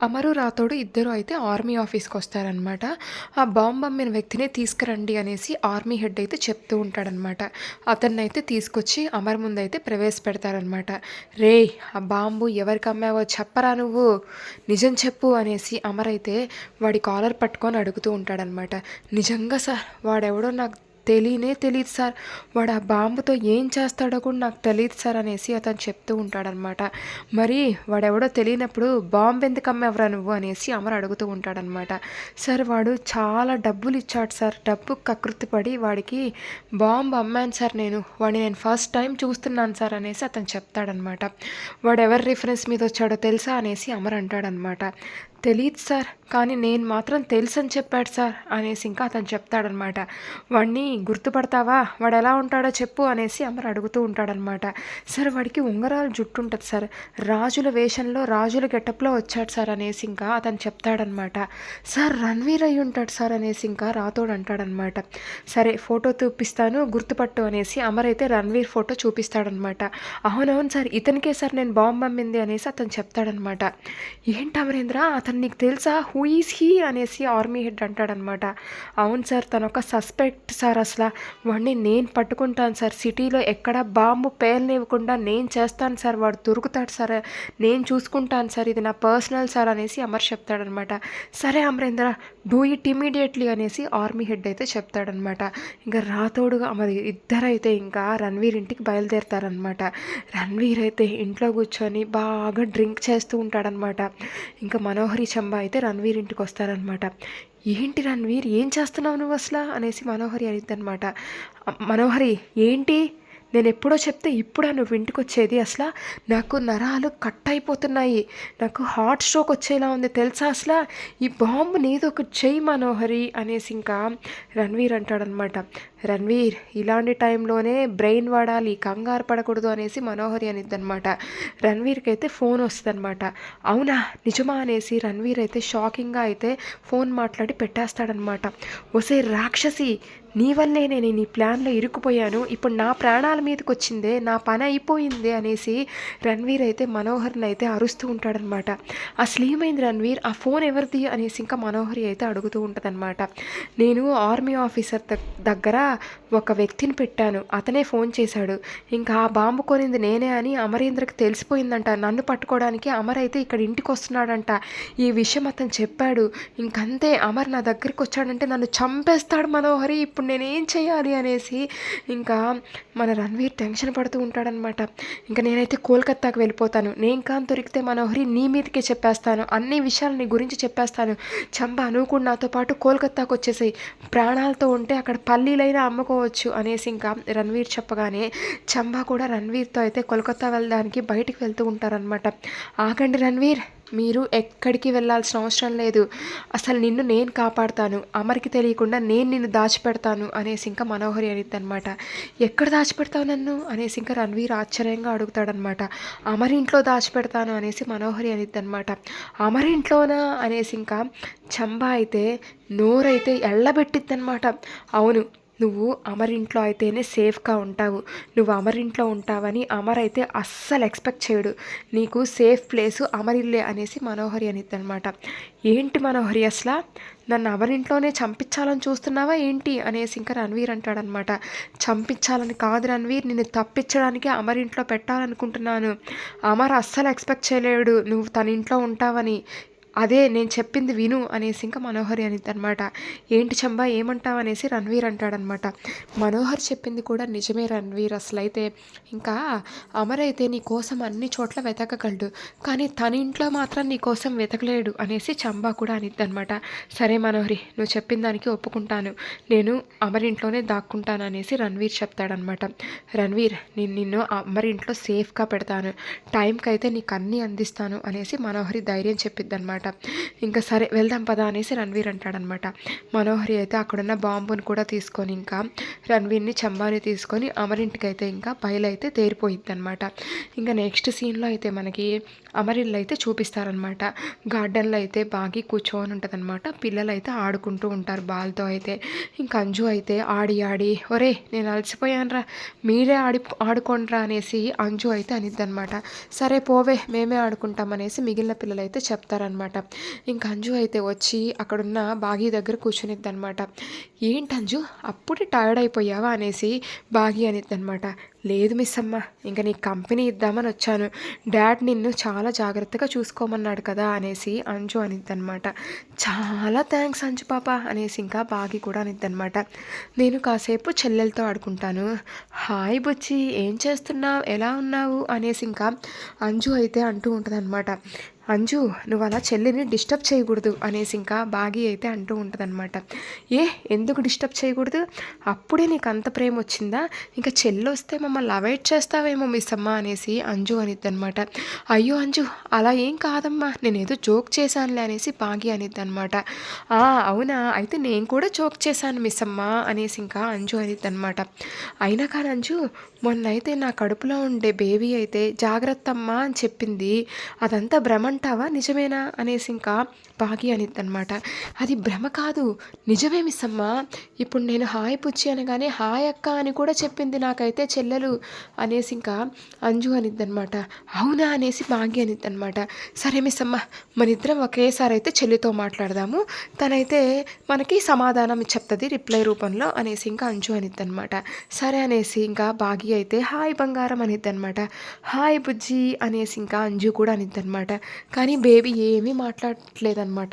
అమరు రాథోడు ఇద్దరు అయితే ఆర్మీ ఆఫీస్కి వస్తారనమాట ఆ బాంబు అమ్మిన వ్యక్తిని తీసుకురండి అనేసి ఆర్మీ హెడ్ అయితే చెప్తూ ఉంటాడనమాట అతన్ని అయితే తీసుకొచ్చి అమర్ ముందు అయితే ప్రవేశపెడతారనమాట రే ఆ బాంబు ఎవరికి అమ్మావో చెప్పరా నువ్వు? నిజం చెప్పు అనేసి అమర్ అయితే వాడి కాలర్ పట్టుకొని అడుగుతూ ఉంటాడనమాట నిజంగా సార్ వాడెవడో నాకు తెలియనే తెలియదు సార్. వాడు ఆ బాంబుతో ఏం చేస్తాడో కూడా నాకు తెలియదు సార్ అనేసి అతను చెప్తూ ఉంటాడనమాట. మరి వాడెవడో తెలియనప్పుడు బాంబు ఎందుకు అమ్మేవరా నువ్వు అనేసి అమర్ అడుగుతూ ఉంటాడనమాట. సార్ వాడు చాలా డబ్బులు ఇచ్చాడు సార్. డబ్బు కకృతి పడి వాడికి బాంబు అమ్మాను సార్ నేను. వాడిని నేను ఫస్ట్ టైం చూస్తున్నాను సార్ అనేసి అతను చెప్తాడనమాట. వాడు ఎవరి రిఫరెన్స్ మీద వచ్చాడో తెలుసా అనేసి అమర్ అంటాడనమాట. తెలియదు సార్ కానీ నేను మాత్రం తెలుసని చెప్పాడు సార్ అనేసి ఇంకా అతను చెప్తాడనమాట. వాడిని గుర్తుపడతావా? వాడు ఎలా ఉంటాడో చెప్పు అనేసి అమర్ అడుగుతూ ఉంటాడనమాట. సార్ వాడికి ఉంగరాలు జుట్టు ఉంటుంది సార్. రాజుల వేషంలో రాజుల గెటప్లో వచ్చాడు సార్ అనేసి ఇంకా అతను చెప్తాడనమాట. సార్ రణ్వీర్ అయి ఉంటాడు సార్ అనేసి ఇంకా రాతోడు అంటాడనమాట. సరే ఫోటో చూపిస్తాను గుర్తుపట్టు అనేసి అమర్ అయితే రణ్వీర్ ఫోటో చూపిస్తాడనమాట. అవునవును సార్ ఇతనికే సార్ నేను బాంబు అమ్మింది అనేసి అతను చెప్తాడనమాట. ఏంటి అమరేంద్ర? అతను నీకు తెలుసా? హూ ఈజ్ హీ అనేసి ఆర్మీ హెడ్ అంటాడనమాట. అవును సార్ తను ఒక సస్పెక్ట్ సార్ అసలు. వాడిని నేను పట్టుకుంటాను సార్. సిటీలో ఎక్కడ బాంబు పేలనివ్వకుండా నేను చేస్తాను సార్. వాడు దొరుకుతాడు సార్. నేను చూసుకుంటాను సార్. ఇది నా పర్సనల్ సార్ అనేసి అమర్ చెప్తాడనమాట. సరే అమరేంద్ర డూ ఇట్ ఇమీడియట్లీ అనేసి ఆర్మీ హెడ్ అయితే చెప్తాడనమాట. ఇంకా రాతోడుగా మరి ఇద్దరైతే ఇంకా రణవీర్ ఇంటికి బయలుదేరుతారనమాట. రణవీర్ అయితే ఇంట్లో కూర్చొని బాగా డ్రింక్ చేస్తూ ఉంటాడనమాట. ఇంకా మనోహర్ చంబా అయితే రణ్వీర్ ఇంటికి వస్తారనమాట ఏంటి రణ్వీర్ ఏం చేస్తున్నావు నువ్వు అసలు? అనేసి మనోహరి అనిద్ది అనమాట మనోహరి ఏంటి? నేను ఎప్పుడో చెప్తే ఇప్పుడా నువ్వు ఇంటికి వచ్చేది అసలు? నాకు నరాలు కట్ అయిపోతున్నాయి. నాకు హార్ట్ స్ట్రోక్ వచ్చేలా ఉంది. తెలుసా అసలు? ఈ బాంబు నీదో ఒక చెయ్యి మనోహరి అనేసి ఇంకా రణ్వీర్ అంటాడనమాట రణ్వీర్ ఇలాంటి టైంలోనే బ్రెయిన్ వాడాలి కంగారు పడకూడదు అనేసి మనోహరి అనిద్దనమాట రణ్వీర్కి అయితే ఫోన్ వస్తుందన్నమాట. అవునా? నిజమా అనేసి రణ్వీర్ అయితే షాకింగ్గా అయితే ఫోన్ మాట్లాడి పెట్టేస్తాడనమాట ఒసే రాక్షసి నీ వల్లే నేను నీ ప్లాన్లో ఇరుక్కుపోయాను. ఇప్పుడు నా ప్రాణాల మీదకి వచ్చిందే నా పని అయిపోయిందే అనేసి రణ్వీర్ అయితే మనోహర్ని అయితే అరుస్తూ ఉంటాడనమాట అసలు ఏమైంది రణ్వీర్? ఆ ఫోన్ ఎవరిది అనేసి ఇంకా మనోహరి అయితే అడుగుతూ ఉంటుందన్నమాట. నేను ఆర్మీ ఆఫీసర్ దగ్గర ఒక వ్యక్తిని పెట్టాను. అతనే ఫోన్ చేశాడు. ఇంకా ఆ బాంబు కొనింది నేనే అని అమరేంద్రకి తెలిసిపోయిందంట. నన్ను పట్టుకోవడానికి అమర్ అయితే ఇక్కడ ఇంటికి వస్తున్నాడంట. ఈ విషయం అతను చెప్పాడు. ఇంకంతే అమర్ నా దగ్గరికి వచ్చాడంటే నన్ను చంపేస్తాడు మనోహరి. ఇప్పుడు నేనేం చేయాలి అనేసి ఇంకా మన రణ్వీర్ టెన్షన్ పడుతూ ఉంటాడనమాట ఇంకా నేనైతే కోల్కత్తాకు వెళ్ళిపోతాను. నేను కాని దొరికితే మనోహరి నీ మీదకే చెప్పేస్తాను. అన్ని విషయాలు నీ గురించి చెప్పేస్తాను. చంపా నువ్వు కూడా నాతో పాటు కోల్కత్తాకు వచ్చేసాయి. ప్రాణాలతో ఉంటే అక్కడ పల్లీలైన అమ్ముకోవచ్చు అనేసి ఇంకా రణ్వీర్ చెప్పగానే చంబా కూడా రణ్వీర్తో అయితే కోల్కత్తా వెళ్ళడానికి బయటికి వెళ్తూ ఉంటారనమాట ఆగండి రణ్వీర్ మీరు ఎక్కడికి వెళ్ళాల్సిన అవసరం లేదు. అసలు నిన్ను నేను కాపాడుతాను. అమర్కి తెలియకుండా నేను నిన్ను దాచిపెడతాను అనేసి ఇంకా మనోహరి అనిద్ది అనమాట ఎక్కడ దాచిపెడతావు నన్ను? అనేసి ఇంకా రణ్వీర్ ఆశ్చర్యంగా అడుగుతాడనమాట అమరింట్లో దాచిపెడతాను అనేసి మనోహరి అనిద్ది అనమాట అమరింట్లోనా అనేసి ఇంకా చంబా అయితే నోరైతే ఎళ్ళబెట్టిద్దనమాట అవును నువ్వు అమరింట్లో అయితేనే సేఫ్గా ఉంటావు. నువ్వు అమరింట్లో ఉంటావని అమర్ అయితే అస్సలు ఎక్స్పెక్ట్ చేయడు. నీకు సేఫ్ ప్లేసు అమరిల్లే అనేసి మనోహరి అనిద్ది అనమాట ఏంటి మనోహరి అసలు? నన్ను అమరింట్లోనే చంపించాలని చూస్తున్నావా ఏంటి? అనేసి ఇంకా రణ్వీర్ అంటాడనమాట చంపించాలని కాదు రణవీర్ నిన్ను తప్పించడానికి అమరింట్లో పెట్టాలనుకుంటున్నాను. అమర్ అస్సలు ఎక్స్పెక్ట్ చేయలేడు. నువ్వు తన ఇంట్లో ఉంటావని. అదే నేను చెప్పింది విను అనేసి ఇంకా మనోహరి అనిద్ది అనమాట ఏంటి చంబా ఏమంటావు అనేసి రణ్వీర్ అంటాడనమాట మనోహర్ చెప్పింది కూడా నిజమే రణ్వీర్ అసలు అయితే ఇంకా అమర్ అయితే నీ కోసం అన్ని చోట్ల వెతకగలడు కానీ తన ఇంట్లో మాత్రం నీ కోసం వెతకలేడు అనేసి చంబా కూడా అనిద్ది అనమాట సరే మనోహరి నువ్వు చెప్పిన దానికి ఒప్పుకుంటాను. నేను అమర్ ఇంట్లోనే దాక్కుంటాను అనేసి రణ్వీర్ చెప్తాడనమాట రణ్వీర్ నేను నిన్ను అమర్ ఇంట్లో సేఫ్గా పెడతాను. టైంకి అయితే నీకు అన్నీ అందిస్తాను అనేసి మనోహరి ధైర్యం చెప్పిద్దనమాట అనమాట. ఇంకా సరే వెళ్దాం పదా అనేసి రణ్వీర్ అంటాడనమాట. మనోహరి అయితే అక్కడున్న బాంబుని కూడా తీసుకొని ఇంకా రణ్వీర్ని చంబాని తీసుకొని అమరింటికి అయితే ఇంకా బయలైతే తేరిపోయిద్ది అనమాట ఇంకా నెక్స్ట్ సీన్లో అయితే మనకి అమరిల్లు అయితే చూపిస్తారనమాట. గార్డెన్లో అయితే బాగి కూర్చొని ఉంటుందన్నమాట పిల్లలు అయితే ఆడుకుంటూ ఉంటారు బాల్తో అయితే. ఇంకా అంజు అయితే ఆడి ఆడి ఒరే నేను అలసిపోయానురా మీరే ఆడి ఆడుకోండిరా అనేసి అంజు అయితే అనిద్దనమాట. సరే పోవే మేమే ఆడుకుంటాం అనేసి మిగిలిన పిల్లలు అయితే చెప్తారనమాట. ఇంకా అంజు అయితే వచ్చి అక్కడున్న బాగీ దగ్గర కూర్చునిద్ది అనమాట ఏంటి అంజు అప్పుడే టైర్డ్ అయిపోయావా? అనేసి బాగి అనిద్ది అనమాట లేదు మిస్ అమ్మ ఇంకా నీ కంపెనీ ఇద్దామని వచ్చాను. డాడ్ నిన్ను చాలా జాగ్రత్తగా చూసుకోమన్నాడు కదా అనేసి అంజు అనిద్ది అనమాట చాలా థ్యాంక్స్ అంజు పాప అనేసి ఇంకా బాగి కూడా అనిద్ది అనమాట నేను కాసేపు చెల్లెలతో ఆడుకుంటాను. హాయ్ బుచ్చి ఏం చేస్తున్నావు? ఎలా ఉన్నావు? అనేసి ఇంకా అంజు అయితే అంటూ ఉంటుందన్నమాట. అంజు నువ్వు అలా చెల్లిని డిస్టర్బ్ చేయకూడదు అనేసి ఇంకా బాగి అయితే అంటూ ఉంటుందన్నమాట. ఏ ఎందుకు డిస్టర్బ్ చేయకూడదు? అప్పుడే నీకు అంత ప్రేమ వచ్చిందా ఇంకా చెల్లి వస్తే మమ్మల్ని అవాయిడ్ చేస్తావేమో మిస్ అమ్మ అనేసి అంజు అనిద్ది అనమాట అయ్యో అంజు అలా ఏం కాదమ్మా నేను ఏదో జోక్ చేశానులే అనేసి పాగి అనిద్ది అనమాట అవునా అయితే నేను కూడా జోక్ చేశాను మిస్ అమ్మ అనేసి ఇంకా అంజు అనిద్ది అనమాట అయినా కానీ అంజు మొన్న అయితే నా కడుపులో ఉండే బేబీ అయితే జాగ్రత్త అమ్మా అని చెప్పింది. అదంతా భ్రమ అంటావా నిజమేనా అనేసి ఇంకా బాగి అనిద్ది అనమాట అది భ్రమ కాదు నిజమే మిస్ అమ్మ ఇప్పుడు నేను హాయ్ పుచ్చి అనగానే హాయ్ అక్క అని కూడా చెప్పింది నాకైతే చెల్లెలు అనేసి ఇంకా అంజు అనిద్ది అనమాట అవునా అనేసి మాగి అనిద్ది అనమాట సరే మిస్ అమ్మ మన ఇద్దరం ఒకేసారి అయితే చెల్లితో మాట్లాడదాము. తనైతే మనకి సమాధానం చెప్తుంది రిప్లై రూపంలో అనేసి ఇంకా అంజు అనిద్ది అనమాట సరే అనేసి ఇంకా బాగి అయితే హాయ్ బంగారం అనిద్ది అనమాట హాయ్ బుజ్జి అనేసి ఇంకా అంజు కూడా అనిద్ది అనమాట కానీ బేబీ ఏమీ మాట్లాడట్లేదన్నమాట.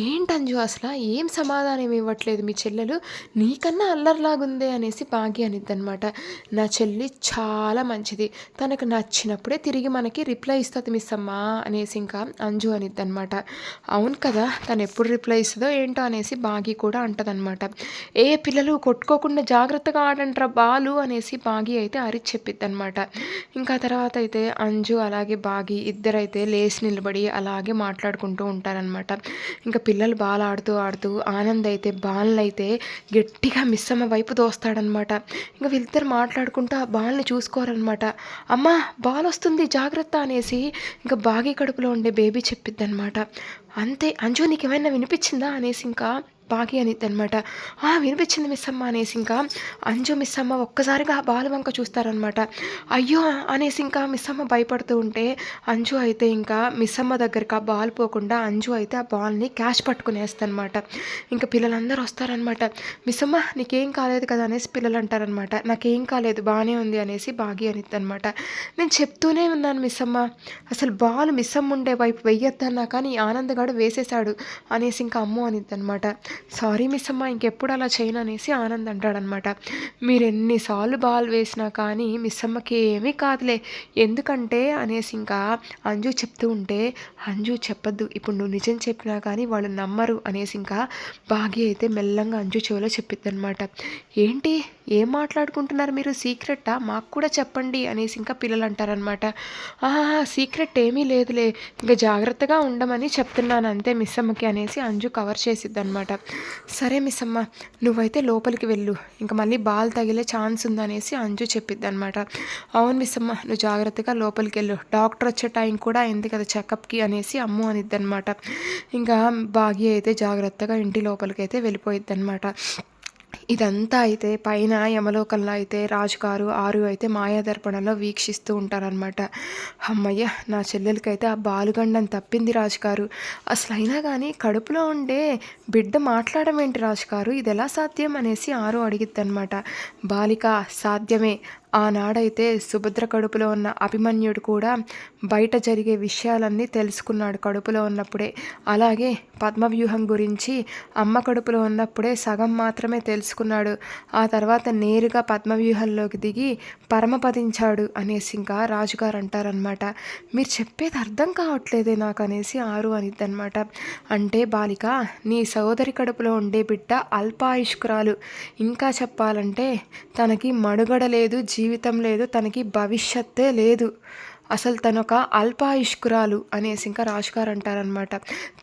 ఏంటి అంజు అసలు? ఏం సమాధానం ఇవ్వట్లేదు మీ చెల్లెలు? నీకన్నా అల్లరిలాగుందే అనేసి బాగి అనిద్ది అనమాట నా చెల్లి చాలా మంచిది. తనకు నచ్చినప్పుడే తిరిగి మనకి రిప్లై ఇస్తుంది మిస్ అమ్మా అనేసి ఇంకా అంజు అనిద్ది అనమాట అవును కదా తను ఎప్పుడు రిప్లై ఇస్తుందో ఏంటో అనేసి బాగి కూడా అంటదనమాట ఏ పిల్లలు కొట్టుకోకుండా జాగ్రత్తగా ఆడంట్రా బాలు అనేసి బాగి అయితే అరిచి చెప్పిద్ది అనమాట ఇంకా తర్వాత అయితే అంజు అలాగే బాగి ఇద్దరైతే లేచి నిలబడి అలాగే మాట్లాడుకుంటూ ఉంటారనమాట ఇంకా పిల్లలు బాల్ ఆడుతూ ఆడుతూ ఆనంద్ అయితే బాల్ అయితే గట్టిగా మిస్ అమ్మ వైపు దోస్తాడనమాట ఇంకా వీళ్ళిద్దరు మాట్లాడుకుంటూ ఆ బాల్ని చూసుకోరనమాట అమ్మ బాల్ వస్తుంది జాగ్రత్త అనేసి ఇంకా బాగి కడుపులో ఉండే బేబీ చెప్పిద్దనమాట అంతే అంజు నీకు ఏమైనా వినిపించిందా? అనేసి ఇంకా బాగి అనిద్ది అనమాట వినిపించింది మిస్ అమ్మ అనేసి ఇంకా అంజు మిస్ అమ్మ ఒక్కసారిగా బాలు వంక చూస్తారనమాట అయ్యో అనేసి ఇంకా మిస్ అమ్మ భయపడుతూ ఉంటే అంజు అయితే ఇంకా మిస్ అమ్మ దగ్గరికి ఆ బాల్ పోకుండా అంజు అయితే ఆ బాల్ని క్యాష్ పట్టుకునేస్తానమాట ఇంకా పిల్లలందరూ వస్తారనమాట మిస్ అమ్మ నీకేం కాలేదు కదా అనేసి పిల్లలు అంటారనమాట నాకేం కాలేదు బాగానే ఉంది అనేసి బాగి అనిద్ది అనమాట నేను చెప్తూనే ఉన్నాను మిస్ అమ్మ. అసలు బాల్ మిస్ అమ్మ ఉండే వైపు వెయ్యొద్దన్నా కానీ ఆనందగాడు వేసేశాడు అనేసి ఇంకా అమ్ము అనిద్ది అనమాట సారీ మిస్ అమ్మ ఇంకెప్పుడు అలా చేయను అనేసి ఆనంద్ అంటాడనమాట. మీరు ఎన్నిసార్లు బాల్ వేసినా కానీ మిస్ అమ్మకి ఏమీ కాదులే. ఎందుకంటే అనేసి ఇంకా అంజు చెప్తూ ఉంటే అంజు చెప్పద్దు ఇప్పుడు నువ్వు నిజం చెప్పినా కానీ వాళ్ళు నమ్మరు అనేసి ఇంకా బాగి అయితే మెల్లంగా అంజు చెవిలో చెప్పిద్దనమాట. ఏంటి? ఏం మాట్లాడుకుంటున్నారు మీరు? సీక్రెట్టా మాకు కూడా చెప్పండి అనేసి ఇంకా పిల్లలు అంటారనమాట. సీక్రెట్ ఏమీ లేదులే. ఇంకా జాగ్రత్తగా ఉండమని చెప్తున్నాను అంతే మిస్ అమ్మకి అనేసి అంజు కవర్ చేసిద్ది అనమాట సరే మిస్ అమ్మ నువ్వైతే లోపలికి వెళ్ళు. ఇంకా మళ్ళీ బాల్ తగిలే ఛాన్స్ ఉందనేసి అంజు చెప్పిద్ది అనమాట అవును మిస్ అమ్మ నువ్వు జాగ్రత్తగా లోపలికి వెళ్ళు. డాక్టర్ వచ్చే టైం కూడా అయింది కదా చెకప్కి అనేసి అమ్ము అనిద్ది అనమాట ఇంకా బాగి అయితే జాగ్రత్తగా ఇంటి లోపలికి అయితే వెళ్ళిపోయిద్ది అనమాట ఇదంతా అయితే పైన యమలోకంలో అయితే రాజుగారు ఆరు అయితే మాయాదర్పణలో వీక్షిస్తూ ఉంటారనమాట అమ్మయ్య నా చెల్లెలకైతే ఆ బాలుగండం తప్పింది రాజుగారు. అసలు అయినా కానీ కడుపులో ఉండే బిడ్డ మాట్లాడడం ఏంటి రాజుగారు? ఇది ఎలా సాధ్యం అనేసి ఆరు అడిగిద్దనమాట బాలిక సాధ్యమే. ఆనాడైతే సుభద్ర కడుపులో ఉన్న అభిమన్యుడు కూడా బయట జరిగే విషయాలన్నీ తెలుసుకున్నాడు కడుపులో ఉన్నప్పుడే. అలాగే పద్మవ్యూహం గురించి అమ్మ కడుపులో ఉన్నప్పుడే సగం మాత్రమే తెలుసుకున్నాడు. ఆ తర్వాత నేరుగా పద్మవ్యూహంలోకి దిగి పరమపదించాడు అనేసి ఇంకా రాజుగారు అంటారనమాట మీరు చెప్పేది అర్థం కావట్లేదే నాకు అనేసి ఆరు అనిద్దనమాట అంటే బాలిక నీ సోదరి కడుపులో ఉండే బిడ్డ అల్పాయుష్కురాలు. ఇంకా చెప్పాలంటే తనకి మడుగడ లేదు జీవితం లేదు తనకి భవిష్యత్తే లేదు. అసలు తను ఒక అల్పాయుష్కురాలు అనేసి ఇంకా రాజుగారు అంటారనమాట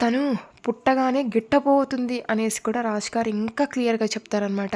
తను పుట్టగానే గిట్టపోతుంది అనేసి కూడా రాజుగారు ఇంకా క్లియర్గా చెప్తారనమాట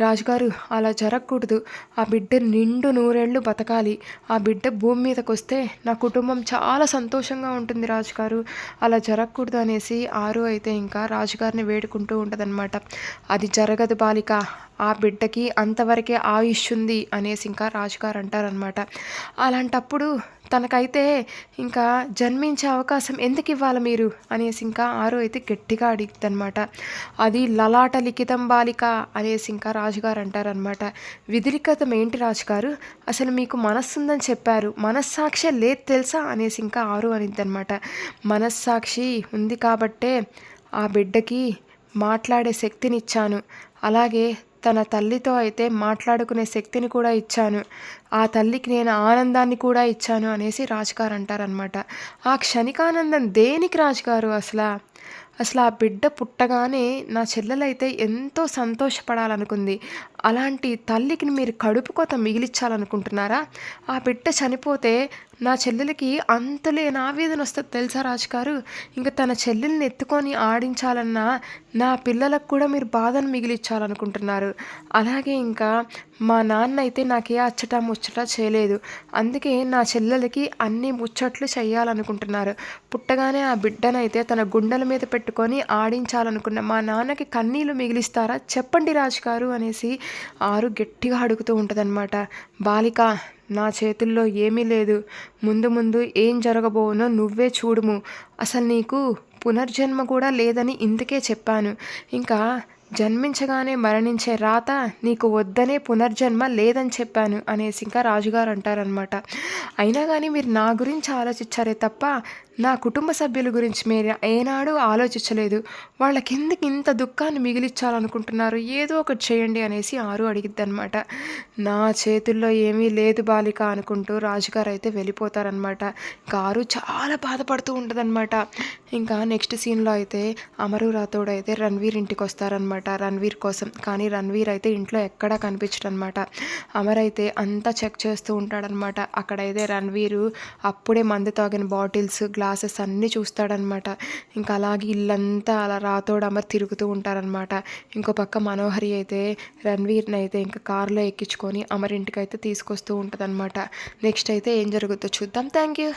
రాజుగారు అలా జరగకూడదు. ఆ బిడ్డ నిండు నూరేళ్ళు బతకాలి. ఆ బిడ్డ భూమి మీదకి వస్తే నా కుటుంబం చాలా సంతోషంగా ఉంటుంది రాజుగారు. అలా జరగకూడదు అనేసి ఆరు అయితే ఇంకా రాజుగారిని వేడుకుంటూ ఉంటుందన్నమాట. అది జరగదు బాలిక. ఆ బిడ్డకి అంతవరకే ఆయుష్ ఉంది అనేసి ఇంకా రాజుగారు అంటారనమాట అలాంటప్పుడు తనకైతే ఇంకా జన్మించే అవకాశం ఎందుకు ఇవ్వాలి మీరు? అనేసి ఇంకా ఆరు అయితే గట్టిగా అడిగిద్దనమాట అది లలాట లిఖితం బాలిక అనేసి ఇంకా రాజుగారు అంటారనమాట విధిలిఖితం ఏంటి రాజుగారు? అసలు మీకు మనస్సు ఉందని చెప్పారు. మనస్సాక్షి లేదు తెలుసా? అనేసి ఇంకా ఆరు అనిద్దనమాట మనస్సాక్షి ఉంది కాబట్టే ఆ బిడ్డకి మాట్లాడే శక్తినిచ్చాను. అలాగే తన తల్లితో అయితే మాట్లాడుకునే శక్తిని కూడా ఇచ్చాను. ఆ తల్లికి నేను ఆనందాన్ని కూడా ఇచ్చాను అనేసి రాజుగారు అంటారనమాట ఆ క్షణికానందం దేనికి రాజుగారు అసలు? అసలు ఆ బిడ్డ పుట్టగానే నా చెల్లెలైతే ఎంతో సంతోషపడాలనుకుంది. అలాంటి తల్లికి మీరు కడుపు కొత్త మిగిలిచ్చాలనుకుంటున్నారా? ఆ బిడ్డ చనిపోతే నా చెల్లెలకి అంతలేని ఆవేదన వస్తుంది తెలుసా రాజుగారు ఇంకా తన చెల్లెల్ని ఎత్తుకొని ఆడించాలన్నా నా పిల్లలకు కూడా మీరు బాధను మిగిలిచ్చాలనుకుంటున్నారు. అలాగే ఇంకా మా నాన్న అయితే నాకే అచ్చట ముచ్చట చేయలేదు. అందుకే నా చెల్లెలకి అన్ని ముచ్చట్లు చేయాలనుకుంటున్నారు పుట్టగానే ఆ బిడ్డనైతే తన గుండెల మీద పెట్టుకొని ఆడించాలనుకున్న మా నాన్నకి కన్నీళ్ళు మిగిలిస్తారా చెప్పండి రాజుగారు అనేసి ఆరు గట్టిగా అడుగుతూ ఉంటుందన్నమాట. బాలిక నా చేతుల్లో ఏమీ లేదు. ముందు ముందు ఏం జరగబోనో నువ్వే చూడుము. అసలు నీకు పునర్జన్మ కూడా లేదని ఇందుకే చెప్పాను. ఇంకా జన్మించగానే మరణించే రాత నీకు వద్దనే పునర్జన్మ లేదని చెప్పాను అనేసి ఇంకా రాజుగారు అంటారనమాట అయినా కానీ మీరు నా గురించి ఆలోచించారే తప్ప నా కుటుంబ సభ్యుల గురించి మీరు ఏనాడు ఆలోచించలేదు. వాళ్ళ కిందకి ఇంత దుఃఖాన్ని మిగిలిచ్చాలనుకుంటున్నారు ఏదో ఒకటి చేయండి అనేసి ఆరు అడిగిద్ది అనమాట నా చేతుల్లో ఏమీ లేదు బాలిక అనుకుంటూ రాజుగారు అయితే వెళ్ళిపోతారనమాట కారు చాలా బాధపడుతూ ఉంటుందన్నమాట. ఇంకా నెక్స్ట్ సీన్లో అయితే అమరు రాతోడు అయితే రణ్వీర్ ఇంటికి వస్తారనమాట రణవీర్ కోసం. కానీ రణవీర్ అయితే ఇంట్లో ఎక్కడా కనిపించడనమాట అమర్ అయితే అంతా చెక్ చేస్తూ ఉంటాడనమాట అక్కడైతే రణవీరు అప్పుడే మందు తాగిన బాటిల్స్ గ్లాసెస్ అన్నీ చూస్తాడనమాట ఇంకా అలాగే ఇల్లంతా అలా రాతోడు అమర్ తిరుగుతూ ఉంటారనమాట ఇంకో పక్క మనోహరి అయితే రణ్వీర్ని అయితే ఇంకా కారులో ఎక్కించుకొని అమర్ ఇంటికి అయితే తీసుకొస్తూ ఉంటుందన్నమాట. నెక్స్ట్ అయితే ఏం జరుగుతుందో చూద్దాం. Thank you.